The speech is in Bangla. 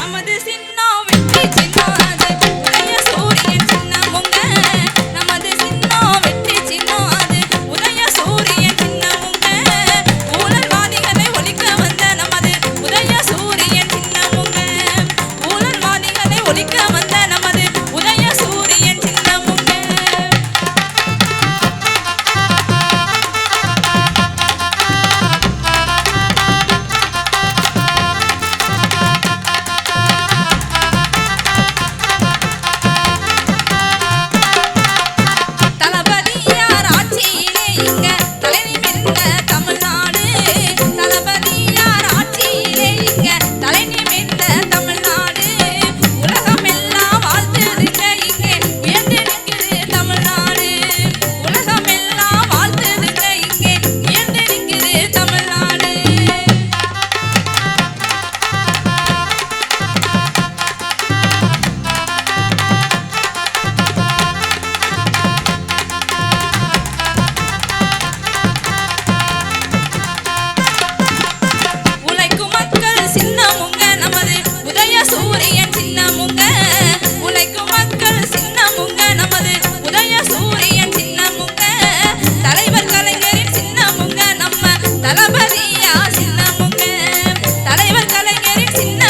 আমাদের চিহ্ন சின்ன